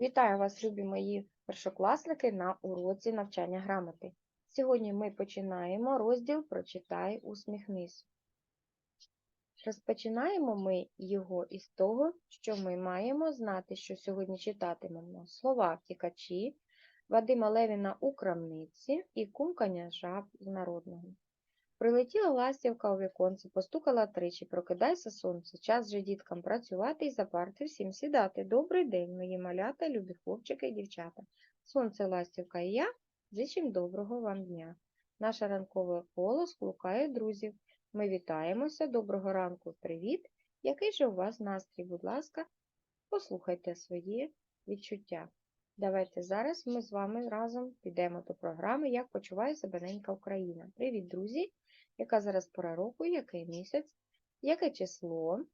Вітаю вас, любі мої першокласники, на уроці навчання грамоти. Сьогодні ми починаємо розділ Прочитай, усміхнись. Розпочинаємо ми його із того, що ми маємо знати, що сьогодні читатимемо слова втікачі, Вадима Левіна у крамниці і кумкання жаб з народного. Прилетіла ластівка у віконце, постукала тричі, прокидайся, сонце, час же діткам працювати і за парти всім сідати. Добрий день, мої малята, любі хлопчики і дівчата. Сонце, ластівка і я зичим доброго вам дня. Наше ранкове коло склукає друзів. Ми вітаємося, доброго ранку, привіт. Який же у вас настрій, будь ласка, послухайте своє відчуття. Давайте зараз ми з вами разом підемо до програми Як почуває себе ненька Україна. Привіт, друзі! Яка зараз пора року, який місяць, яке число?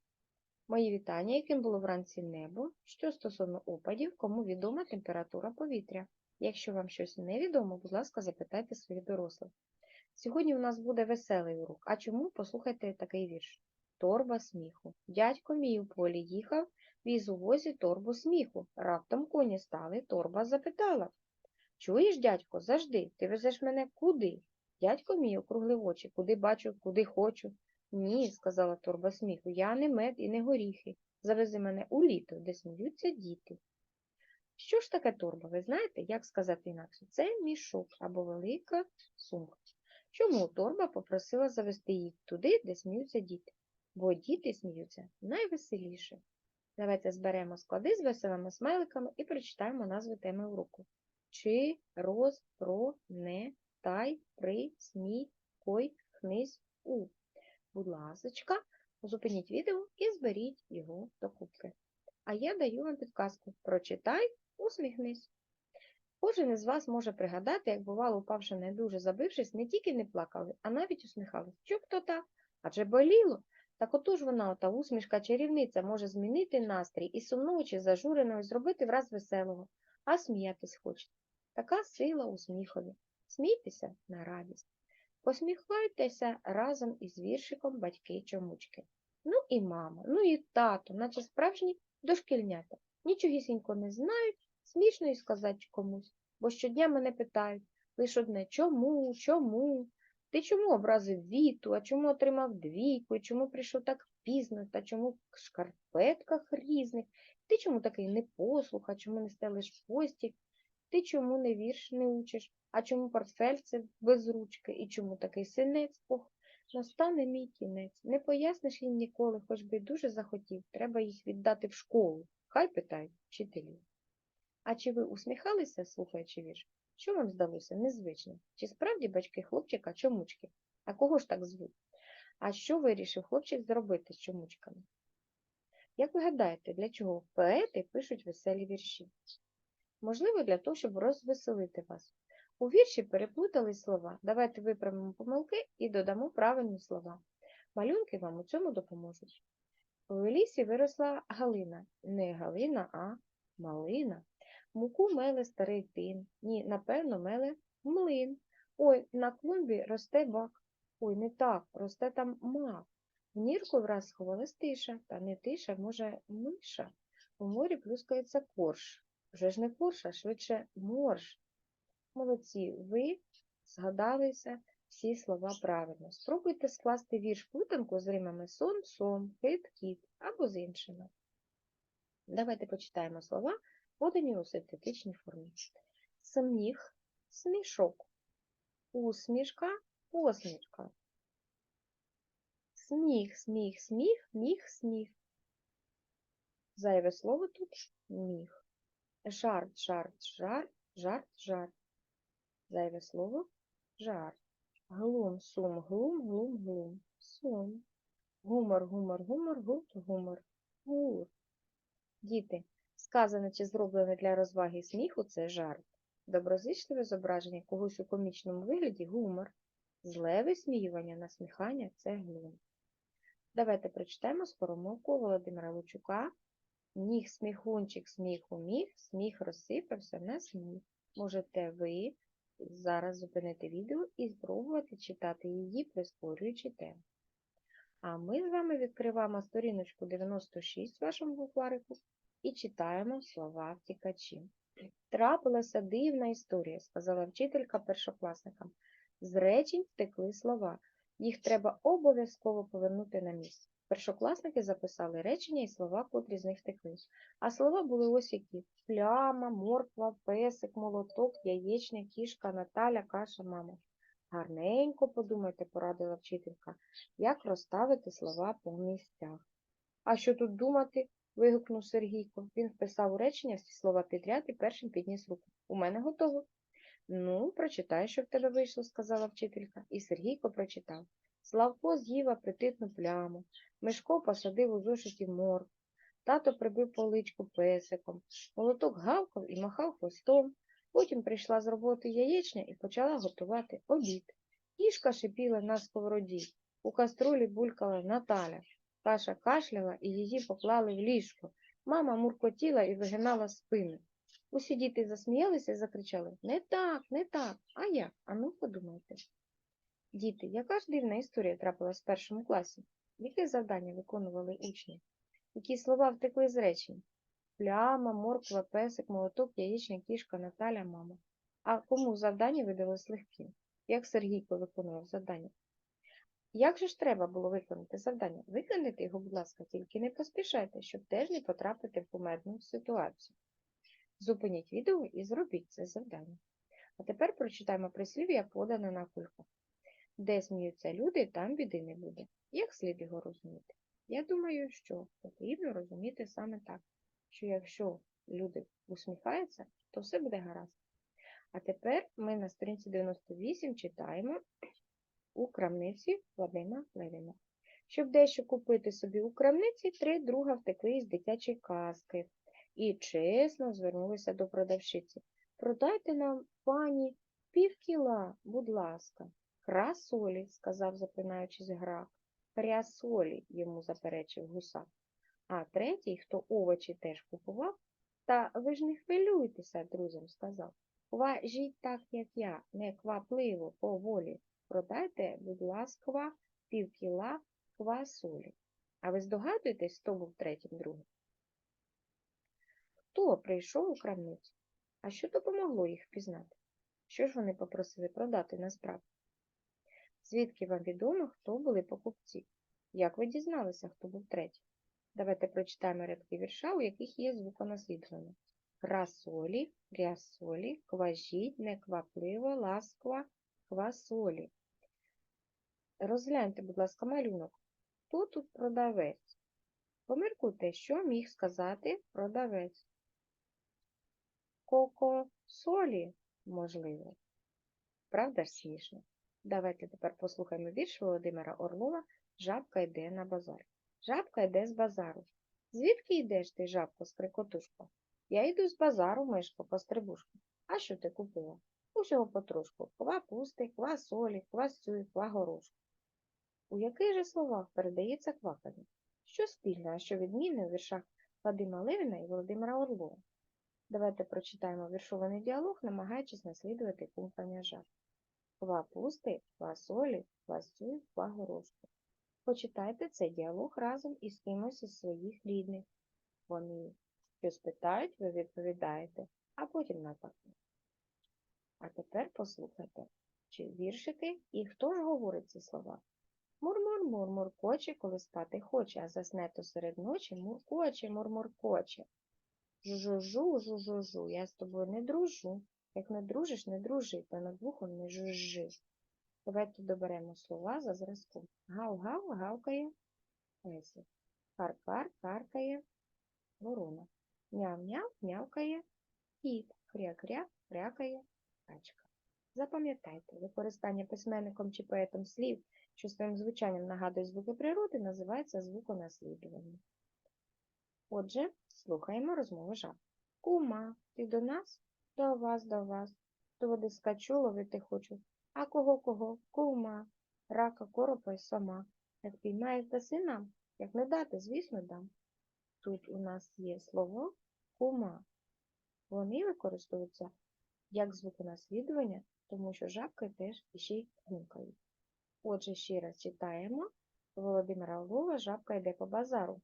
Мої вітання, яким було вранці небо, що стосовно опадів, кому відома температура повітря. Якщо вам щось невідомо, будь ласка, запитайте своїх дорослих. Сьогодні у нас буде веселий урок. А чому? Послухайте такий вірш. Торба сміху. Дядько мій у полі їхав, віз у возі торбу сміху. Раптом коні стали, торба запитала. Чуєш, дядько, завжди, ти везеш мене куди? Дядько мій округлив очі, куди бачу, куди хочу. Ні, сказала торба сміху, я не мед і не горіхи. Завези мене у літо, де сміються діти. Що ж таке торба? Ви знаєте, як сказати інакше? Це мішок або велика сумка. Чому торба попросила завести їх туди, де сміються діти? Бо діти сміються найвеселіше. Давайте зберемо склади з веселими смайликами і прочитаємо назви теми уроку. Чи, роз, про, не, тай, при, смій, кой, хнись, у. Будь ласочка, зупиніть відео і зберіть його докупки. А я даю вам підказку. Прочитай, усміхнись. Кожен із вас може пригадати, як бувало, упавши не дуже забившись, не тільки не плакали, а навіть усміхались. Що хто так? Адже боліло. Так отож вона, ота усмішка чарівниця, може змінити настрій і сумного чи зажуреного зробити враз веселого, а сміятись хочете. Така сила у сміхові. Смійтеся на радість. Посміхайтеся разом із віршиком батьки-чомучки. Ну і мама, ну і тато, наче справжні дошкільнята. Нічогісінько не знають, смішно і сказати комусь, бо щодня мене питають лише одне чому, чому? Ти чому образив віту, а чому отримав двійку, і чому прийшов так пізно, та чому в шкарпетках різних? Ти чому такий непослух, а чому не стелиш постіль? Ти чому не вірш не учиш, а чому портфель це без ручки, і чому такий синець? Ох, настане мій кінець. Не поясниш їм ніколи, хоч би дуже захотів, треба їх віддати в школу. Хай питають вчителів. А чи ви усміхалися, слухаючи вірш? Що вам здалося незвично? Чи справді батьки хлопчика чомучки? А кого ж так звуть? А що вирішив хлопчик зробити з чомучками? Як ви гадаєте, для чого поети пишуть веселі вірші? Можливо, для того, щоб розвеселити вас. У вірші переплутались слова. Давайте виправимо помилки і додамо правильні слова. Малюнки вам у цьому допоможуть. У лісі виросла Галина. Не Галина, а малина. Муку меле старий тин. Ні, напевно, меле млин. Ой, на клумбі росте бак. Ой, не так, росте там мак. В нірку враз сховалась тиша, та не тиша, може, миша. У морі плюскається корж. Вже ж не корж, а швидше морж. Молодці, ви згадалися всі слова правильно. Спробуйте скласти вірш плутанку з римами сон, сон, кит, кіт або з іншими. Давайте почитаємо слова, подані у синтетичній формі. Сміх, смішок, усмішка, посмішка. Сміх, сміх, сміх, міх, сміх. Зайве слово тут міх. Жарт, жарт, жарт, жарт, жарт. Зайве слово жарт. Глум, сум, глум, глум, глум. Сум. Гумор, гумор, гумор, гурт, гумор. Гур. Діти, сказане чи зроблене для розваги сміху це жарт. Доброзичливе зображення когось у комічному вигляді гумор. Зле висміювання, насміхання це глум. Давайте прочитаємо скоромовку Володимира Лучука. Ніг сміхунчик сміху міг, сміх розсипався на сміх. Можете ви зараз зупинити відео і спробувати читати її, прискорюючи тему. А ми з вами відкриваємо сторіночку 96 в вашому букварику і читаємо слова втікачі. Трапилася дивна історія, сказала вчителька першокласникам. З речень втекли слова. Їх треба обов'язково повернути на місце. Першокласники записали речення і слова, котрі з них втекли. А слова були ось які: пляма, морква, песик, молоток, яєчня, кішка, Наталя, каша, мама. Гарненько подумайте, порадила вчителька, як розставити слова по місцях. А що тут думати? вигукнув Сергійко. Він вписав у речення всі слова підряд і першим підніс руку. У мене готово. Ну, прочитай, що в тебе вийшло, сказала вчителька. І Сергійко прочитав. Славко з'їв апетитну пляму. Мишко посадив у зошиті морк. Тато прибив поличку песиком. Молоток гавкав і махав хвостом. Потім прийшла з роботи яєчня і почала готувати обід. Кішка шипіла на сковороді. У каструлі булькала Наталя. Каша кашляла і її поклали в ліжко. Мама муркотіла і вигинала спину. Усі діти засміялися і закричали Не так, не так. А як? Ану, подумайте. Діти, яка ж дивна історія трапилась в першому класі? Яке завдання виконували учні? Які слова втекли з речень? Пляма, морква, песик, молоток, яєчня, кішка, Наталя, мама. А кому завдання видалось легким? Як Сергійко виконував завдання? Як же ж треба було виконати завдання? Виконайте його, будь ласка, тільки не поспішайте, щоб теж не потрапити в кумедну ситуацію. Зупиніть відео і зробіть це завдання. А тепер прочитаємо прислів'я, подане на кульках. Де сміються люди, там біди не буде. Як слід його розуміти? Я думаю, що потрібно розуміти саме так, що якщо люди усміхаються, то все буде гаразд. А тепер ми на сторінці 98 читаємо у крамниці Вадима Левіна. Щоб дещо купити собі у крамниці, три друга втекли із дитячої казки і чесно звернулися до продавщиці. Продайте нам, пані, пів кіла, будь ласка. Красолі, сказав, запинаючись грак. Крясолі, йому заперечив гусак. А третій, хто овочі теж купував, та ви ж не хвилюйтеся, друзям сказав. Важіть так, як я, не квапливо, поволі. Продайте, будь ласка, пів кіла квасолі. А ви здогадуєтесь, хто був третім другом? Хто прийшов у крамницю? А що допомогло їх впізнати? Що ж вони попросили продати насправді? Звідки вам відомо, хто були покупці? Як ви дізналися, хто був третій? Давайте прочитаємо рядки вірша, у яких є звуконаслідження. Красолі, рясолі, кважіть, неквапливо, ласква, квасолі. Розгляньте, будь ласка, малюнок. Хто тут продавець? Поміркуйте, що міг сказати продавець. Коко солі, можливо. Правда ж смішно? Давайте тепер послухаємо вірш Володимира Орлова Жабка йде на базар. Жабка йде з базару. Звідки йдеш ти, жабко, скрикотушко? Я йду з базару, мишко, пострибушку. А що ти купила? Усього потрошку. Ква пусти, ква солі, ква сюй, ква горошку. У яких же словах передається квакання? Що спільне, а що відмінне у віршах Вадима Левіна і Володимира Орлова? Давайте прочитаємо віршований діалог, намагаючись наслідувати кумпання жаб. Ква пусти, ква солі, ква сюй, ква горошку. Почитайте цей діалог разом із кимось із своїх рідних. Вони щось питають, ви відповідаєте, а потім навпаки. А тепер послухайте, чи віршики і хто ж говорить ці слова? Мур-мур-мур, муркоче, коли спати хоче, а засне то серед ночі муркоче, мурмуркоче. Жужужу, жужужу, я з тобою не дружу. Як не дружиш, не дружи, та над вухом не жужжи. Давайте доберемо слова за зразком. Гав-гав гавкає песик. Кар-кар каркає ворона. Няв-няв мявкає кіт. Хря-хря хрякає качка. Запам'ятайте, використання письменником чи поетом слів, що своїм звучанням нагадує звуки природи, називається звуконаслідування. Отже, слухаємо розмову жаб. Кума, ти до нас? До вас, до вас. До скачу, ловити хочу. А кого кого? Кума, рака, коропа й сама. Як піймаєш, даси нам, як не дати, звісно, дам. Тут у нас є слово кума. Вони використовуються як звуконаслідування, тому що жабки теж іще й гукають. Отже, ще раз читаємо. Володимира Орлова «Жабка йде по базару.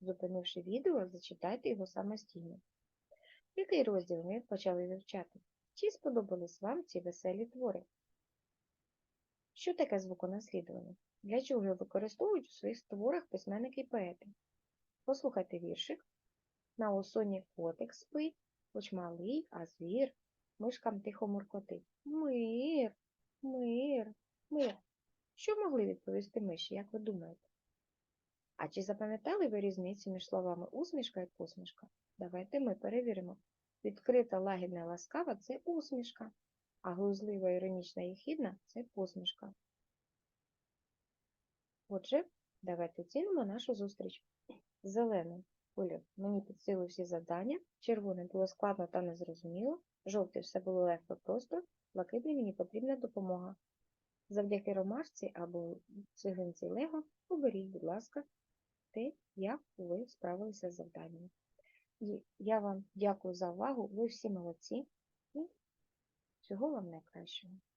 Зупинивши відео, зачитайте його самостійно. Який розділ ми почали вивчати? Чи сподобались вам ці веселі твори? Що таке звуконаслідування? Для чого його використовують у своїх творах письменники і поети? Послухайте віршик. На осоні котик спить, хоч малий, а звір, мишкам тихо муркотить. Мир, мир, мир. Що могли відповісти миші, як ви думаєте? А чи запам'ятали ви різницю між словами усмішка і посмішка? Давайте ми перевіримо. Відкрита, лагідна ласкава це усмішка, а глузлива, іронічна і хідна це посмішка. Отже, давайте оцінимо нашу зустріч. Зелений колір мені під силу всі завдання, червоний було складно та незрозуміло, жовтий все було легко просто, блакитний мені потрібна допомога. Завдяки ромашці або цеглинці Лего оберіть, будь ласка, те, як ви справилися з завданням. І я вам дякую за увагу, ви всі молодці і всього вам найкращого.